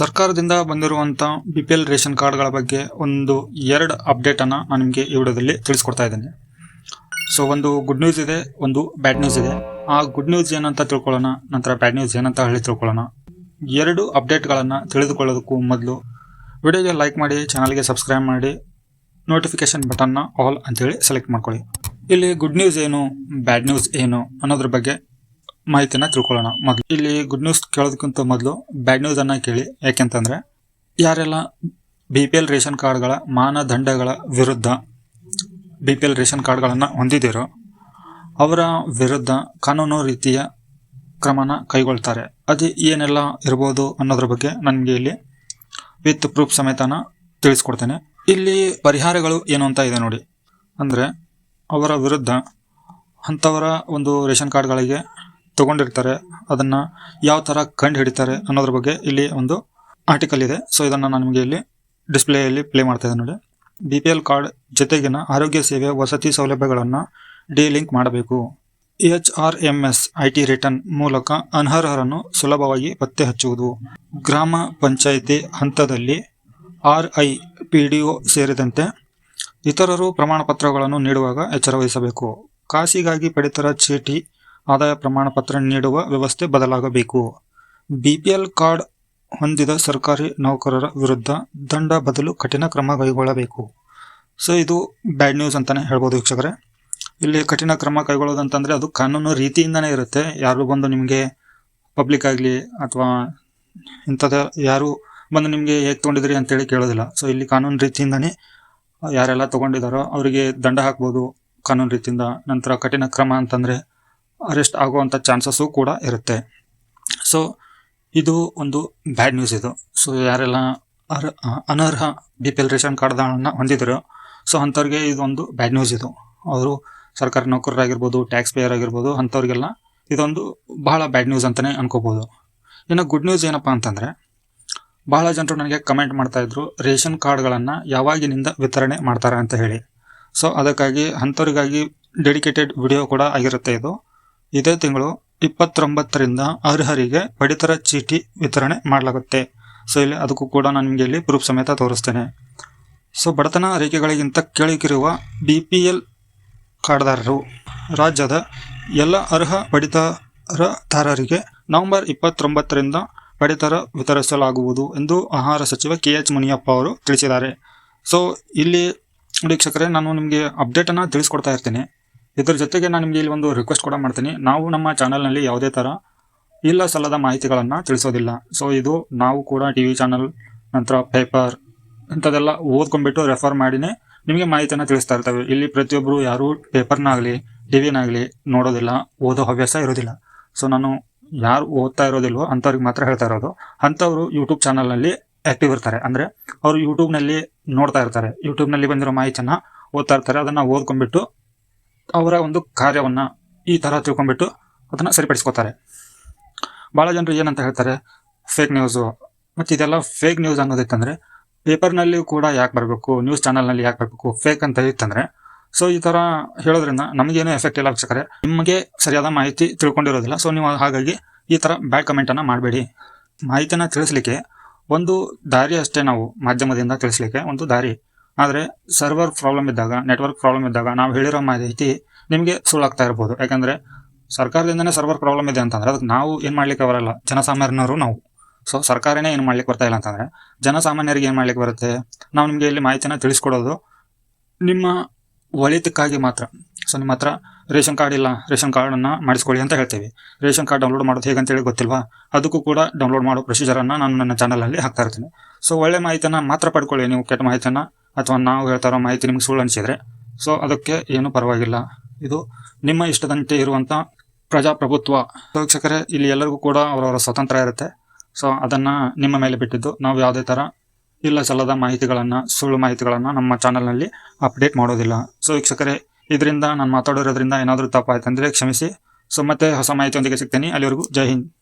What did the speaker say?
ಸರ್ಕಾರದಿಂದ ಬಂದಿರುವಂಥ B P L ration ಕಾರ್ಡ್ಗಳ ಬಗ್ಗೆ ಒಂದು ಎರಡು ಅಪ್ಡೇಟನ್ನು ನಾನು ನಿಮಗೆ ಈ ವಿಡಿಯೋದಲ್ಲಿ ತಿಳಿಸ್ಕೊಡ್ತಾ ಇದ್ದೇನೆ. ಸೊ ಒಂದು ಗುಡ್ ನ್ಯೂಸ್ ಇದೆ, ಒಂದು ಬ್ಯಾಡ್ ನ್ಯೂಸ್ ಇದೆ. ಆ ಗುಡ್ ನ್ಯೂಸ್ ಏನಂತ ತಿಳ್ಕೊಳ್ಳೋಣ, ನಂತರ ಬ್ಯಾಡ್ ನ್ಯೂಸ್ ಏನಂತ ಹೇಳಿ ತಿಳ್ಕೊಳ್ಳೋಣ. ಎರಡು ಅಪ್ಡೇಟ್ಗಳನ್ನು ತಿಳಿದುಕೊಳ್ಳೋದಕ್ಕೂ ಮೊದಲು ವಿಡಿಯೋಗೆ ಲೈಕ್ ಮಾಡಿ ಚಾನಲ್ಗೆ ಸಬ್ಸ್ಕ್ರೈಬ್ ಮಾಡಿ ನೋಟಿಫಿಕೇಶನ್ ಬಟನ್ನ ಆಲ್ ಅಂತೇಳಿ ಸೆಲೆಕ್ಟ್ ಮಾಡ್ಕೊಳ್ಳಿ. ಇಲ್ಲಿ ಗುಡ್ ನ್ಯೂಸ್ ಏನು ಬ್ಯಾಡ್ ನ್ಯೂಸ್ ಏನು ಅನ್ನೋದ್ರ ಬಗ್ಗೆ ಮಾಹಿತಿನ ತಿಳ್ಕೊಳ್ಳೋಣ. ಮೊದಲು ಇಲ್ಲಿ ಗುಡ್ ನ್ಯೂಸ್ ಕೇಳೋದಕ್ಕಿಂತ ಮೊದಲು ಬ್ಯಾಡ್ ನ್ಯೂಸ್ ಅನ್ನ ಕೇಳಿ. ಯಾಕೆಂತಂದ್ರೆ, ಯಾರೆಲ್ಲ ಬಿ ಪಿ ಎಲ್ ರೇಷನ್ ಕಾರ್ಡ್ಗಳ ಮಾನದಂಡಗಳ ವಿರುದ್ಧ ಬಿ ಪಿ ಎಲ್ ರೇಷನ್ ಕಾರ್ಡ್ಗಳನ್ನು ಹೊಂದಿದ್ದೀರೋ, ಅವರ ವಿರುದ್ಧ ಕಾನೂನು ರೀತಿಯ ಕ್ರಮನ ಕೈಗೊಳ್ತಾರೆ. ಅದು ಏನೆಲ್ಲ ಇರ್ಬೋದು ಅನ್ನೋದ್ರ ಬಗ್ಗೆ ನನಗೆ ಇಲ್ಲಿ ವಿತ್ ಪ್ರೂಫ್ ಸಮೇತನ ತಿಳಿಸ್ಕೊಡ್ತೇನೆ. ಇಲ್ಲಿ ಪರಿಹಾರಗಳು ಏನು ಅಂತ ಇದೆ ನೋಡಿ. ಅಂದರೆ, ಅವರ ವಿರುದ್ಧ ಅಂಥವರ ಒಂದು ರೇಷನ್ ಕಾರ್ಡ್ಗಳಿಗೆ ತಗೊಂಡಿರ್ತಾರೆ, ಅದನ್ನ ಯಾವ ತರ ಕಂಡು ಹಿಡಿತಾರೆ ಅನ್ನೋದ್ರ ಬಗ್ಗೆ ಇಲ್ಲಿ ಒಂದು ಆರ್ಟಿಕಲ್ ಇದೆ. ಸೊ ಇದನ್ನ ನಾನು ನಿಮಗೆ ಇಲ್ಲಿ ಡಿಸ್ಪ್ಲೇಯಲ್ಲಿ ಪ್ಲೇ ಮಾಡ್ತಾ ಇದ್ದೀನಿ ನೋಡಿ. ಬಿ ಪಿ ಎಲ್ ಕಾರ್ಡ್ ಜೊತೆಗಿನ ಆರೋಗ್ಯ ಸೇವೆ ವಸತಿ ಸೌಲಭ್ಯಗಳನ್ನು ಡಿಲಿಂಕ್ ಮಾಡಬೇಕು. H R M S I T return ಮೂಲಕ ಅನರ್ಹರನ್ನು ಸುಲಭವಾಗಿ ಪತ್ತೆ ಹಚ್ಚುವುದು. ಗ್ರಾಮ ಪಂಚಾಯಿತಿ ಹಂತದಲ್ಲಿ R I P D O ಸೇರಿದಂತೆ ಇತರರು ಪ್ರಮಾಣ ಪತ್ರಗಳನ್ನು ನೀಡುವಾಗ ಎಚ್ಚರ ವಹಿಸಬೇಕು. ಕಾಸಿಗಾಗಿ ಪಡಿತರ ಚೀಟಿ ಆದಾಯ ಪ್ರಮಾಣ ಪತ್ರ ನೀಡುವ ವ್ಯವಸ್ಥೆ ಬದಲಾಗಬೇಕು. ಬಿಪಿಎಲ್ ಕಾರ್ಡ್ ಹೊಂದಿದ ಸರ್ಕಾರಿ ನೌಕರರ ವಿರುದ್ಧ ದಂಡ ಬದಲು ಕಠಿಣ ಕ್ರಮ ಕೈಗೊಳ್ಳಬೇಕು. ಸೊ, ಇದು ಬ್ಯಾಡ್ ನ್ಯೂಸ್ ಅಂತಾನೆ ಹೇಳ್ಬೋದು ವೀಕ್ಷಕರೇ. ಇಲ್ಲಿ ಕಠಿಣ ಕ್ರಮ ಕೈಗೊಳ್ಳೋದಂತಂದರೆ ಅದು ಕಾನೂನು ರೀತಿಯಿಂದನೇ ಇರುತ್ತೆ. ಯಾರು ಬಂದು ನಿಮಗೆ ಪಬ್ಲಿಕ್ ಆಗಲಿ ಅಥವಾ ಇಂಥದ್ದು ಯಾರು ಬಂದು ನಿಮಗೆ ಹೇಗೆ ತೊಗೊಂಡಿದ್ರಿ ಅಂತೇಳಿ ಕೇಳೋದಿಲ್ಲ. ಸೊ, ಇಲ್ಲಿ ಕಾನೂನು ರೀತಿಯಿಂದನೇ ಯಾರೆಲ್ಲ ತೊಗೊಂಡಿದ್ದಾರೋ ಅವರಿಗೆ ದಂಡ ಹಾಕ್ಬೋದು ಕಾನೂನು ರೀತಿಯಿಂದ. ನಂತರ ಕಠಿಣ ಕ್ರಮ ಅಂತಂದರೆ ಅರೆಸ್ಟ್ ಆಗುವಂಥ ಚಾನ್ಸಸ್ಸು ಕೂಡ ಇರುತ್ತೆ. ಸೊ ಇದು ಒಂದು ಬ್ಯಾಡ್ ನ್ಯೂಸ್ ಇದು. ಸೊ ಯಾರೆಲ್ಲ ಅನರ್ಹ ಬಿ ಪಿ ಎಲ್ ರೇಷನ್ ಕಾರ್ಡ್ಗಳನ್ನು ಹೊಂದಿದ್ರು ಸೊ ಅಂಥವ್ರಿಗೆ ಇದೊಂದು ಬ್ಯಾಡ್ ನ್ಯೂಸ್ ಇದು. ಅವರು ಸರ್ಕಾರಿ ನೌಕರರಾಗಿರ್ಬೋದು ಟ್ಯಾಕ್ಸ್ ಪೇಯರ್ ಆಗಿರ್ಬೋದು, ಅಂಥವ್ರಿಗೆಲ್ಲ ಇದೊಂದು ಬಹಳ ಬ್ಯಾಡ್ ನ್ಯೂಸ್ ಅಂತಲೇ ಅನ್ಕೋಬೋದು. ಇನ್ನು ಗುಡ್ ನ್ಯೂಸ್ ಏನಪ್ಪ ಅಂತಂದರೆ, ಬಹಳ ಜನರು ನನಗೆ ಕಮೆಂಟ್ ಮಾಡ್ತಾಯಿದ್ರು ರೇಷನ್ ಕಾರ್ಡ್ಗಳನ್ನು ಯಾವಾಗಿನಿಂದ ವಿತರಣೆ ಮಾಡ್ತಾರೆ ಅಂತ ಹೇಳಿ. ಸೊ ಅದಕ್ಕಾಗಿ, ಅಂಥವ್ರಿಗಾಗಿ ಡೆಡಿಕೇಟೆಡ್ ವಿಡಿಯೋ ಕೂಡ ಆಗಿರುತ್ತೆ ಇದು. ಇದೇ ತಿಂಗಳು ಇಪ್ಪತ್ತೊಂಬತ್ತರಿಂದ ಅರ್ಹರಿಗೆ ಪಡಿತರ ಚೀಟಿ ವಿತರಣೆ ಮಾಡಲಾಗುತ್ತೆ. ಸೊ, ಇಲ್ಲಿ ಅದಕ್ಕೂ ಕೂಡ ನಾನು ನಿಮಗೆ ಇಲ್ಲಿ ಪ್ರೂಫ್ ಸಮೇತ ತೋರಿಸ್ತೇನೆ. ಸೊ, ಬಡತನ ರೇಖೆಗಳಿಗಿಂತ ಕೆಳಗಿರುವ ಬಿ ಪಿ ಎಲ್ ಕಾರ್ಡ್ದಾರರು ರಾಜ್ಯದ ಎಲ್ಲ ಅರ್ಹ ಪಡಿತರದಾರರಿಗೆ ನವೆಂಬರ್ ಇಪ್ಪತ್ತೊಂಬತ್ತರಿಂದ ಪಡಿತರ ವಿತರಿಸಲಾಗುವುದು ಎಂದು ಆಹಾರ ಸಚಿವ ಕೆ ಎಚ್ ಮುನಿಯಪ್ಪ ಅವರು ತಿಳಿಸಿದ್ದಾರೆ. ಸೊ, ಇಲ್ಲಿ ವೀಕ್ಷಕರೇ, ನಾನು ನಿಮಗೆ ಅಪ್ಡೇಟನ್ನು ತಿಳಿಸ್ಕೊಡ್ತಾ ಇರ್ತೀನಿ. ಇದ್ರ ಜೊತೆಗೆ ನಾನು ನಿಮಗೆ ಇಲ್ಲಿ ಒಂದು ರಿಕ್ವೆಸ್ಟ್ ಕೂಡ ಮಾಡ್ತೀನಿ. ನಾವು ನಮ್ಮ ಚಾನಲ್ನಲ್ಲಿ ಯಾವುದೇ ಥರ ಇಲ್ಲ ಸಲ್ಲದ ಮಾಹಿತಿಗಳನ್ನು ತಿಳಿಸೋದಿಲ್ಲ. ಸೊ ಇದು ನಾವು ಕೂಡ ಟಿ ವಿ ಚಾನಲ್ ನಂತರ ಪೇಪರ್ ಇಂಥದ್ದೆಲ್ಲ ಓದ್ಕೊಂಡ್ಬಿಟ್ಟು ರೆಫರ್ ಮಾಡಿನೇ ನಿಮಗೆ ಮಾಹಿತಿಯನ್ನು ತಿಳಿಸ್ತಾ ಇರ್ತವೆ. ಇಲ್ಲಿ ಪ್ರತಿಯೊಬ್ಬರು ಯಾರೂ ಪೇಪರ್ನಾಗಲಿ ಟಿ ವಿನಾಗಲಿ ನೋಡೋದಿಲ್ಲ, ಓದೋ ಹವ್ಯಾಸ ಇರೋದಿಲ್ಲ. ಸೊ ನಾನು ಯಾರು ಓದ್ತಾ ಇರೋದಿಲ್ವೋ ಅಂಥವ್ರಿಗೆ ಮಾತ್ರ ಹೇಳ್ತಾ ಇರೋದು. ಅಂಥವರು ಯೂಟ್ಯೂಬ್ ಚಾನಲ್ನಲ್ಲಿ ಆ್ಯಕ್ಟಿವ್ ಇರ್ತಾರೆ. ಅಂದರೆ ಅವರು ಯೂಟ್ಯೂಬ್ನಲ್ಲಿ ನೋಡ್ತಾ ಇರ್ತಾರೆ. ಯೂಟ್ಯೂಬ್ನಲ್ಲಿ ಬಂದಿರೋ ಮಾಹಿತಿಯನ್ನು ಓದ್ತಾ ಇರ್ತಾರೆ. ಅದನ್ನು ಓದ್ಕೊಂಡ್ಬಿಟ್ಟು ಅವರ ಒಂದು ಕಾರ್ಯವನ್ನು ಈ ಥರ ತಿಳ್ಕೊಂಡ್ಬಿಟ್ಟು ಅದನ್ನು ಸರಿಪಡಿಸ್ಕೋತಾರೆ. ಭಾಳ ಜನರು ಏನಂತ ಹೇಳ್ತಾರೆ ಫೇಕ್ ನ್ಯೂಸು ಮತ್ತು ಇದೆಲ್ಲ ಫೇಕ್ ನ್ಯೂಸ್ ಅನ್ನೋದಿತ್ತಂದರೆ ಪೇಪರ್ನಲ್ಲಿ ಕೂಡ ಯಾಕೆ ಬರಬೇಕು ನ್ಯೂಸ್ ಚಾನಲ್ನಲ್ಲಿ ಯಾಕೆ ಬರಬೇಕು ಫೇಕ್ ಅಂತ ಇತ್ತಂದರೆ ಸೊ ಈ ಥರ ಹೇಳೋದ್ರಿಂದ ನಮಗೇನು ಎಫೆಕ್ಟ್ ಇಲ್ಲ ವೀಕ್ಷಕರೇ. ನಿಮಗೆ ಸರಿಯಾದ ಮಾಹಿತಿ ತಿಳ್ಕೊಂಡಿರೋದಿಲ್ಲ ಸೊ ನೀವು ಹಾಗಾಗಿ ಈ ಥರ ಬ್ಯಾಡ್ ಕಮೆಂಟನ್ನು ಮಾಡಬೇಡಿ. ಮಾಹಿತಿಯನ್ನು ತಿಳಿಸ್ಲಿಕ್ಕೆ ಒಂದು ದಾರಿ ಅಷ್ಟೇ ನಾವು ಮಾಧ್ಯಮದಿಂದ ತಿಳಿಸ್ಲಿಕ್ಕೆ ಒಂದು ದಾರಿ. ಆದರೆ ಸರ್ವರ್ ಪ್ರಾಬ್ಲಮ್ ಇದ್ದಾಗ ನೆಟ್ವರ್ಕ್ ಪ್ರಾಬ್ಲಮ್ ಇದ್ದಾಗ ನಾವು ಹೇಳಿರೋ ಮಾಹಿತಿ ನಿಮಗೆ ಸುಳ್ಳಾಗ್ತಾ ಇರ್ಬೋದು. ಯಾಕಂದರೆ ಸರ್ಕಾರದಿಂದನೇ ಸರ್ವರ್ ಪ್ರಾಬ್ಲಮ್ ಇದೆ ಅಂತಂದ್ರೆ ಅದಕ್ಕೆ ನಾವು ಏನು ಮಾಡ್ಲಿಕ್ಕೆ ಬರಲ್ಲ. ಜನಸಾಮಾನ್ಯರು ನಾವು. ಸೊ ಸರ್ಕಾರನೇ ಏನು ಮಾಡ್ಲಿಕ್ಕೆ ಬರ್ತಾ ಇಲ್ಲ ಅಂತಂದರೆ ಜನಸಾಮಾನ್ಯರಿಗೆ ಏನು ಮಾಡ್ಲಿಕ್ಕೆ ಬರುತ್ತೆ? ನಾವು ನಿಮಗೆ ಇಲ್ಲಿ ಮಾಹಿತಿನ ತಿಳಿಸ್ಕೊಡೋದು ನಿಮ್ಮ ಒಳಿತಕ್ಕಾಗಿ ಮಾತ್ರ. ಸೊ ನಿಮ್ಮ ಹತ್ರ ರೇಷನ್ ಕಾರ್ಡ್ ಇಲ್ಲ, ರೇಷನ್ ಕಾರ್ಡನ್ನು ಮಾಡಿಸ್ಕೊಳ್ಳಿ ಅಂತ ಹೇಳ್ತೀವಿ. ರೇಷನ್ ಕಾರ್ಡ್ ಡೌನ್ಲೋಡ್ ಮಾಡೋದು ಹೇಗೆ ಅಂತೇಳಿ ಗೊತ್ತಿಲ್ವಾ? ಅದಕ್ಕೂ ಕೂಡ ಡೌನ್ಲೋಡ್ ಮಾಡೋ ಪ್ರೊಸೀಜರನ್ನು ನಾನು ನನ್ನ ಚಾನಲಲ್ಲಿ ಹಾಕ್ತಾ ಇರ್ತೀನಿ. ಸೊ ಒಳ್ಳೆ ಮಾಹಿತಿಯನ್ನು ಮಾತ್ರ ಪಡ್ಕೊಳ್ಳಿ. ನೀವು ಕೆಟ್ಟ ಮಾಹಿತಿಯನ್ನು ಅಥವಾ ನಾವು ಹೇಳ್ತಾರೋ ಮಾಹಿತಿ ನಿಮ್ಗೆ ಸುಳ್ಳು ಅನಿಸಿದ್ರೆ. ಸೊ ಅದಕ್ಕೆ ಏನು ಪರವಾಗಿಲ್ಲ. ಇದು ನಿಮ್ಮ ಇಷ್ಟದಂತೆ ಇರುವಂಥ ಪ್ರಜಾಪ್ರಭುತ್ವ. ವೀಕ್ಷಕರೇ, ಇಲ್ಲಿ ಎಲ್ಲರಿಗೂ ಕೂಡ ಅವರವರ ಸ್ವತಂತ್ರ ಇರುತ್ತೆ. ಸೊ ಅದನ್ನು ನಿಮ್ಮ ಮೇಲೆ ಬಿಟ್ಟಿದ್ದು ನಾವು ಯಾವುದೇ ಥರ ಇಲ್ಲ ಸಲ್ಲದ ಮಾಹಿತಿಗಳನ್ನು, ಸುಳ್ಳು ಮಾಹಿತಿಗಳನ್ನು ನಮ್ಮ ಚಾನಲ್ನಲ್ಲಿ ಅಪ್ಡೇಟ್ ಮಾಡೋದಿಲ್ಲ. ಸೊ ವೀಕ್ಷಕರೇ, ಇದರಿಂದ ನಾನು ಮಾತಾಡೋದ್ರಿಂದ ಏನಾದರೂ ತಪ್ಪಾಯ್ತು ಅಂದರೆ ಕ್ಷಮಿಸಿ. ಸೊ ಮತ್ತೆ ಹೊಸ ಮಾಹಿತಿಯೊಂದಿಗೆ ಸಿಗ್ತೀನಿ. ಅಲ್ಲಿವರೆಗೂ ಜೈ ಹಿಂದ್.